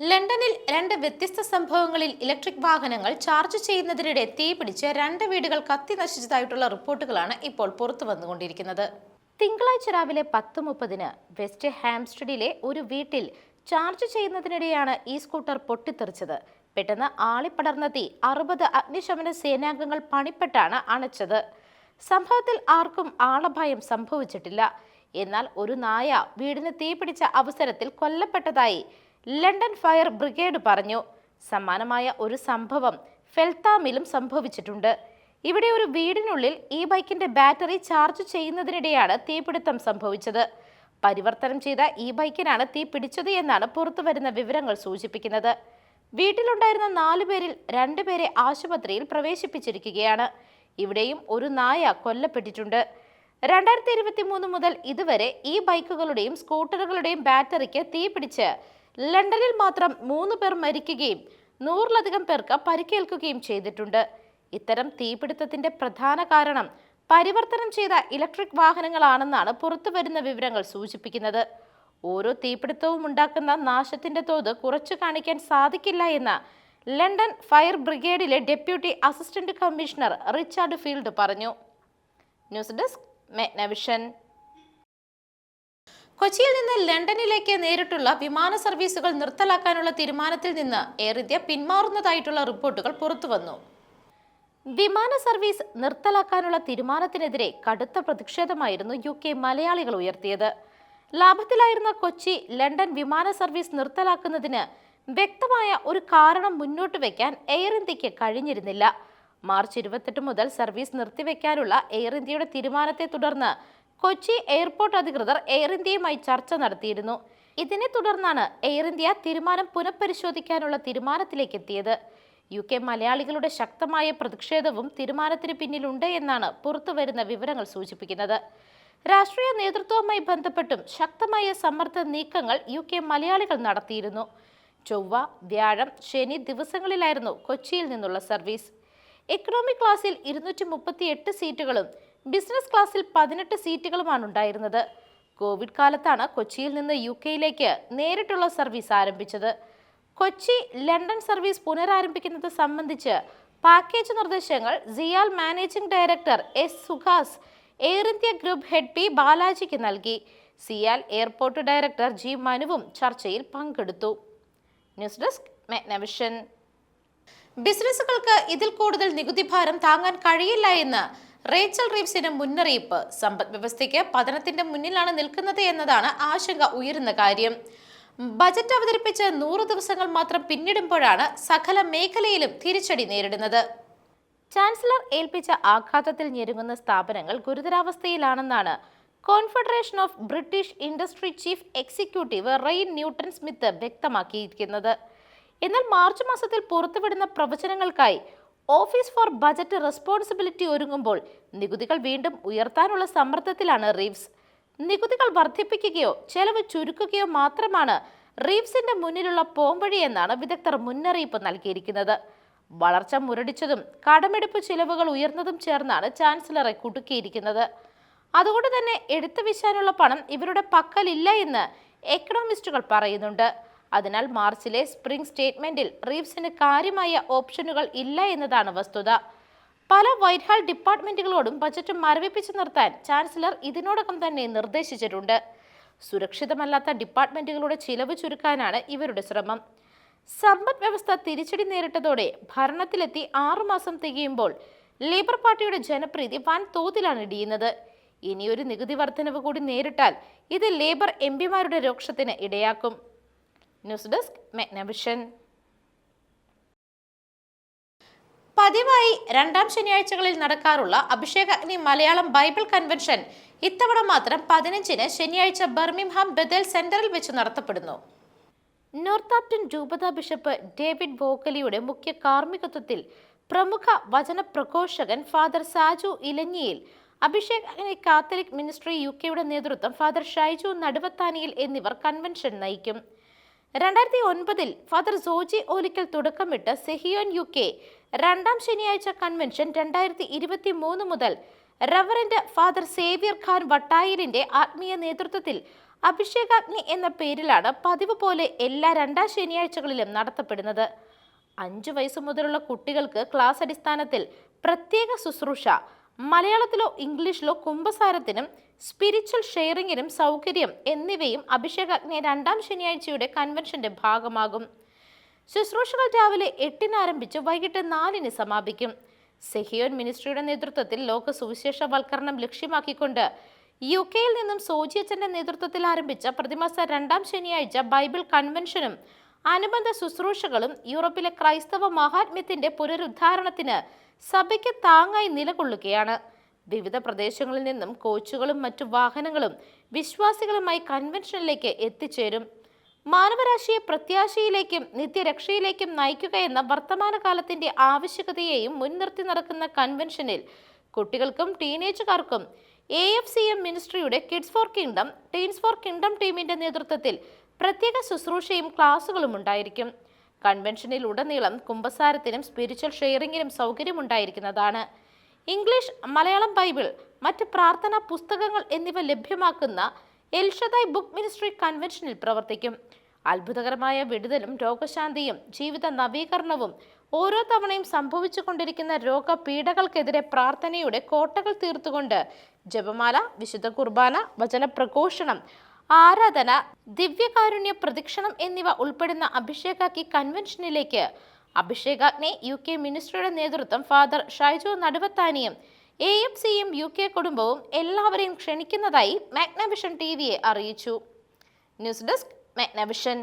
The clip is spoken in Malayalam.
ലണ്ടനിൽ രണ്ട് വ്യത്യസ്ത സംഭവങ്ങളിൽ ഇലക്ട്രിക് വാഹനങ്ങൾ ചാർജ് ചെയ്യുന്നതിനിടെ തീപിടിച്ച് രണ്ട് വീടുകൾ കത്തി നശിച്ചതായിട്ടുള്ള റിപ്പോർട്ടുകളാണ് ഇപ്പോൾ പുറത്തു വന്നുകൊണ്ടിരിക്കുന്നത്. തിങ്കളാഴ്ച രാവിലെ പത്ത് മുപ്പതിന് വെസ്റ്റ് ഹാംസ്റ്റഡിലെ ഒരു വീട്ടിൽ ചാർജ് ചെയ്യുന്നതിനിടെയാണ് ഈ സ്കൂട്ടർ പൊട്ടിത്തെറിച്ചത്. പെട്ടെന്ന് ആളിപ്പടർന്ന തീ അറുപത് അഗ്നിശമന സേനാംഗങ്ങൾ പണിപ്പെട്ടാണ് അണച്ചത്. സംഭവത്തിൽ ആർക്കും ആളഭയം സംഭവിച്ചിട്ടില്ല. എന്നാൽ ഒരു നായ വീടിന് തീപിടിച്ച അവസരത്തിൽ കൊല്ലപ്പെട്ടതായി ലണ്ടൻ ഫയർ ബ്രിഗേഡ് പറഞ്ഞു സമാനമായ ഒരു സംഭവം ഫെൽത്താമിലും സംഭവിച്ചിട്ടുണ്ട്. ഇവിടെ ഒരു വീടിനുള്ളിൽ ഈ ബൈക്കിന്റെ ബാറ്ററി ചാർജ് ചെയ്യുന്നതിനിടെയാണ് തീപിടുത്തം സംഭവിച്ചത്. പരിവർത്തനം ചെയ്ത ഈ ബൈക്കിനാണ് തീ പിടിച്ചത് എന്നാണ് പുറത്തുവരുന്ന വിവരങ്ങൾ സൂചിപ്പിക്കുന്നത്. വീട്ടിലുണ്ടായിരുന്ന നാലു പേരിൽ രണ്ടുപേരെ ആശുപത്രിയിൽ പ്രവേശിപ്പിച്ചിരിക്കുകയാണ്. ഇവിടെയും ഒരു നായ കൊല്ലപ്പെട്ടിട്ടുണ്ട്. രണ്ടായിരത്തി ഇരുപത്തി മൂന്ന് മുതൽ ഇതുവരെ ഈ ബൈക്കുകളുടെയും സ്കൂട്ടറുകളുടെയും ബാറ്ററിക്ക് തീപിടിച്ച് ലണ്ടനിൽ മാത്രം മൂന്ന് പേർ മരിക്കുകയും നൂറിലധികം പേർക്ക് പരിക്കേൽക്കുകയും ചെയ്തിട്ടുണ്ട്. ഇത്തരം തീപിടുത്തത്തിന്റെ പ്രധാന കാരണം പരിവർത്തനം ചെയ്ത ഇലക്ട്രിക് വാഹനങ്ങളാണെന്നാണ് പുറത്തുവരുന്ന വിവരങ്ങൾ സൂചിപ്പിക്കുന്നത്. ഓരോ തീപിടുത്തവും ഉണ്ടാക്കുന്ന നാശത്തിന്റെ തോത് കുറച്ചു കാണിക്കാൻ സാധിക്കില്ല എന്ന London fire ബ്രിഗേഡിലെ deputy assistant commissioner Richard Field പറഞ്ഞു. News desk Magnavision. കൊച്ചിയിൽ നിന്ന് ലണ്ടനിലേക്ക് നേരിട്ടുള്ള വിമാന സർവീസുകൾ നിർത്തലാക്കാനുള്ള തീരുമാനത്തിൽ നിന്ന് എയർ ഇന്ത്യ പിന്മാറുന്നതായിട്ടുള്ള റിപ്പോർട്ടുകൾ പുറത്തുവന്നു. വിമാന സർവീസ് നിർത്തലാക്കാനുള്ള തീരുമാനത്തിനെതിരെ കടുത്ത പ്രതിഷേധമായിരുന്നു യു കെ മലയാളികൾ ഉയർത്തിയത്. ലാഭത്തിലായിരുന്ന കൊച്ചി ലണ്ടൻ വിമാന സർവീസ് നിർത്തലാക്കുന്നതിന് വ്യക്തമായ ഒരു കാരണം മുന്നോട്ട് വയ്ക്കാൻ എയർ ഇന്ത്യയ്ക്ക് കഴിഞ്ഞിരുന്നില്ല. മാർച്ച് ഇരുപത്തെട്ട് മുതൽ സർവീസ് നിർത്തിവെക്കാനുള്ള എയർ ഇന്ത്യയുടെ തീരുമാനത്തെ തുടർന്ന് കൊച്ചി എയർപോർട്ട് അധികൃതർ എയർ ഇന്ത്യയുമായി ചർച്ച നടത്തിയിരുന്നു. ഇതിനെ തുടർന്നാണ് എയർ ഇന്ത്യ തീരുമാനം പുനഃപരിശോധിക്കാനുള്ള തീരുമാനത്തിലേക്ക് എത്തിയത്. യു കെ മലയാളികളുടെ ശക്തമായ പ്രതിഷേധവും തീരുമാനത്തിന് പിന്നിലുണ്ട് എന്നാണ് പുറത്തുവരുന്ന വിവരങ്ങൾ സൂചിപ്പിക്കുന്നത്. രാഷ്ട്രീയ നേതൃത്വവുമായി ബന്ധപ്പെട്ടും ശക്തമായ സമ്മർദ്ദ നീക്കങ്ങൾ യു കെ മലയാളികൾ നടത്തിയിരുന്നു. ചൊവ്വ വ്യാഴം ശനി ദിവസങ്ങളിലായിരുന്നു കൊച്ചിയിൽ നിന്നുള്ള സർവീസ്. എക്കണോമിക് ക്ലാസ്സിൽ ഇരുന്നൂറ്റി സീറ്റുകളും ബിസിനസ് ക്ലാസ്സിൽ പതിനെട്ട് സീറ്റുകളുമാണ് ഉണ്ടായിരുന്നത്. കോവിഡ് കാലത്താണ് കൊച്ചിയിൽ നിന്ന് യു കെയിലേക്ക് നേരിട്ടുള്ള സർവീസ് ആരംഭിച്ചത്. കൊച്ചി ലണ്ടൻ സർവീസ് പുനരാരംഭിക്കുന്നത് സംബന്ധിച്ച് പാക്കേജ് നിർദ്ദേശങ്ങൾ CIAL managing director S Suhas air India group head P ബാലാജിക്ക് നൽകി. സിയാൽ എയർപോർട്ട് ഡയറക്ടർ ജി മനുവും ചർച്ചയിൽ പങ്കെടുത്തു. ന്യൂസ് ഡെസ്ക് ബിസിനസ്സുകൾക്ക് ഇതിൽ കൂടുതൽ നികുതി ഭാരം താങ്ങാൻ കഴിയില്ല എന്ന് റേച്ചൽ റീവ്സിന്റെ മുന്നറിയിപ്പ് സമ്പദ് വ്യവസ്ഥയ്ക്ക് പതനത്തിന്റെ മുന്നിലാണ് നിൽക്കുന്നത് എന്നതാണ് ആശങ്ക ഉയരുന്ന കാര്യം. ബജറ്റ് അവതരിപ്പിച്ച് നൂറ് ദിവസങ്ങൾ മാത്രം പിന്നിടുമ്പോഴാണ് സകല മേഖലയിലും തിരിച്ചടി നേരിടുന്നത്. ചാൻസലർ ഏൽപ്പിച്ച ആഘാതത്തിൽ ഞെരുങ്ങുന്ന സ്ഥാപനങ്ങൾ ഗുരുതരാവസ്ഥയിലാണെന്നാണ്. Confederation of British industry chief executive Rain Newton Smith വ്യക്തമാക്കിയിരിക്കുന്നത്. എന്നാൽ മാർച്ച് മാസത്തിൽ പുറത്തുവിടുന്ന പ്രവചനങ്ങൾക്കായി ഓഫീസ് ഫോർ ബജറ്റ് റെസ്പോൺസിബിലിറ്റി ഒരുങ്ങുമ്പോൾ നികുതികൾ വീണ്ടും ഉയർത്താനുള്ള സമ്മർദ്ദത്തിലാണ് റീവ്സ്. നികുതികൾ വർദ്ധിപ്പിക്കുകയോ ചെലവ് ചുരുക്കുകയോ മാത്രമാണ് റീവ്സിന്റെ മുന്നിലുള്ള പോംവഴി എന്നാണ് വിദഗ്ധർ മുന്നറിയിപ്പ് നൽകിയിരിക്കുന്നത്. വളർച്ച മുരടിച്ചതും കടമെടുപ്പ് ചിലവുകൾ ഉയർന്നതും ചേർന്നാണ് ചാൻസലറെ കുടുക്കിയിരിക്കുന്നത്. അതുകൊണ്ട് തന്നെ എടുത്തു വീശാനുള്ള പണം ഇവരുടെ പക്കലില്ല എന്ന് എക്കണോമിസ്റ്റുകൾ പറയുന്നുണ്ട്. അതിനാൽ മാർച്ചിലെ സ്പ്രിംഗ് സ്റ്റേറ്റ്മെന്റിൽ റീവ്സിന് കാര്യമായ ഓപ്ഷനുകൾ ഇല്ല എന്നതാണ് വസ്തുത. പല വൈറ്റ് ഹാൾ ഡിപ്പാർട്ട്മെന്റുകളോടും ബജറ്റ് മരവിപ്പിച്ചു നിർത്താൻ ചാൻസലർ ഇതിനോടകം തന്നെ നിർദ്ദേശിച്ചിട്ടുണ്ട്. സുരക്ഷിതമല്ലാത്ത ഡിപ്പാർട്ട്മെന്റുകളുടെ ചിലവ് ചുരുക്കാനാണ് ഇവരുടെ ശ്രമം. സമ്പദ് വ്യവസ്ഥ തിരിച്ചടി നേരിട്ടതോടെ ഭരണത്തിലെത്തി ആറുമാസം തികയുമ്പോൾ ലേബർ പാർട്ടിയുടെ ജനപ്രീതി വൻ തോതിലാണ് ഇടിയുന്നത്. ഇനിയൊരു നികുതി വർധനവ് കൂടി നേരിട്ടാൽ ഇത് ലേബർ എം പിമാരുടെ രോക്ഷത്തിന് ഇടയാക്കും. News desk മെഗ്നവിഷൻ. പതിവായി രണ്ടാം ശനിയാഴ്ചകളിൽ നടക്കാറുള്ള അഭിഷേകാഗ്നി മലയാളം ബൈബിൾ കൺവെൻഷൻ ഇത്തവണ മാത്രം പതിനഞ്ചിന് ശനിയാഴ്ച ബർമിംഹാം ബദൽ സെന്ററിൽ വെച്ച് നടത്തപ്പെടുന്നു. നോർത്താപ്റ്റൺ രൂപത ബിഷപ്പ് ഡേവിഡ് വോക്കലിയുടെ മുഖ്യ കാർമ്മികത്വത്തിൽ പ്രമുഖ വചന പ്രഘോഷകൻ father Saju Elanjiyil Abhishek Agni catholic ministry U കെയുടെ നേതൃത്വം ഫാദർ ഷൈജു നടുവത്താനിയിൽ എന്നിവർ കൺവെൻഷൻ നയിക്കും. രണ്ടായിരത്തി ഒൻപതിൽ ഫാദർ സോജി ഓലിക്കൽ തുടക്കമിട്ട് സെഹിയോൻ യു കെ. രണ്ടാം ശനിയാഴ്ച കൺവെൻഷൻ രണ്ടായിരത്തി ഇരുപത്തി മൂന്ന് മുതൽ റവറന്റ് ഫാദർ സേവ്യർ ഖാൻ വട്ടായിലിന്റെ ആത്മീയ നേതൃത്വത്തിൽ അഭിഷേകാഗ്നി എന്ന പേരിലാണ് പതിവ് പോലെ എല്ലാ രണ്ടാം ശനിയാഴ്ചകളിലും നടത്തപ്പെടുന്നത്. അഞ്ചു വയസ്സ് മുതലുള്ള കുട്ടികൾക്ക് ക്ലാസ് അടിസ്ഥാനത്തിൽ പ്രത്യേക ശുശ്രൂഷ മലയാളത്തിലോ ഇംഗ്ലീഷിലോ കുംഭസാരത്തിനും സ്പിരിച്വൽ ഷെയറിങ്ങിനും സൗകര്യം എന്നിവയും അഭിഷേകാഗ്നി രണ്ടാം ശനിയാഴ്ചയുടെ കൺവെൻഷന്റെ ഭാഗമാകും. ശുശ്രൂഷകൾ രാവിലെ എട്ടിന് ആരംഭിച്ച് വൈകിട്ട് നാലിന് സമാപിക്കും. സെഹിയോൻ മിനിസ്ട്രിയുടെ നേതൃത്വത്തിൽ ലോക സുവിശേഷവൽക്കരണം ലക്ഷ്യമാക്കിക്കൊണ്ട് യു കെയിൽ നിന്നും സോജിയച്ചന്റെ നേതൃത്വത്തിൽ ആരംഭിച്ച പ്രതിമാസ രണ്ടാം ശനിയാഴ്ച ബൈബിൾ കൺവെൻഷനും അനുബന്ധ ശുശ്രൂഷകളും യൂറോപ്പിലെ ക്രൈസ്തവ മഹാത്മ്യത്തിന്റെ പുനരുദ്ധാരണത്തിന് സഭയ്ക്ക് താങ്ങായി നിലകൊള്ളുകയാണ്. വിവിധ പ്രദേശങ്ങളിൽ നിന്നും കോച്ചുകളും മറ്റു വാഹനങ്ങളും വിശ്വാസികളുമായി കൺവെൻഷനിലേക്ക് എത്തിച്ചേരും. മാനവരാശിയെ പ്രത്യാശയിലേക്കും നിത്യരക്ഷയിലേക്കും നയിക്കുക എന്ന വർത്തമാനകാലത്തിന്റെ ആവശ്യകതയെയും മുൻനിർത്തി നടക്കുന്ന കൺവെൻഷനിൽ കുട്ടികൾക്കും ടീനേജുകാർക്കും A F C M മിനിസ്ട്രിയുടെ kids for kingdom teens for kingdom ടീമിന്റെ നേതൃത്വത്തിൽ പ്രത്യേക ശുശ്രൂഷയും ക്ലാസുകളും ഉണ്ടായിരിക്കും. കൺവെൻഷനിൽ ഉടനീളം കുംഭസാരത്തിനും സ്പിരിച്വൽ ഷെയറിങ്ങിനും സൗകര്യമുണ്ടായിരിക്കുന്നതാണ് ഇംഗ്ലീഷ് മലയാളം ബൈബിൾ മറ്റ് പ്രാർത്ഥനാ പുസ്തകങ്ങൾ എന്നിവ ലഭ്യമാക്കുന്ന എൽഷദായ് ബുക്ക് മിനിസ്ട്രി കൺവെൻഷനിൽ പ്രവർത്തിക്കും. അത്ഭുതകരമായ വിടുതലും രോഗശാന്തിയും ജീവിത നവീകരണവും ഓരോ തവണയും സംഭവിച്ചുകൊണ്ടിരിക്കുന്ന രോഗപീഠകൾക്കെതിരെ പ്രാർത്ഥനയുടെ കോട്ടകൾ തീർത്തുകൊണ്ട് ജപമാല വിശുദ്ധ കുർബാന വചനപ്രഘോഷണം ആരാധന ദിവ്യകാരുണ്യ പ്രദക്ഷിണം എന്നിവ ഉൾപ്പെടുന്ന അഭിഷേകാക്കി കൺവെൻഷനിലേക്ക്. അഭിഷേകാഗ്നെ യു കെ മിനിസ്റ്ററുടെ നേതൃത്വം ഫാദർ ഷൈജു നടുവത്താനിയും എ എം സിയും യു കെ കുടുംബവും എല്ലാവരെയും ക്ഷണിക്കുന്നതായി മാഗ്നവിഷൻ ടി വിയെ അറിയിച്ചു. News desk Magnavision.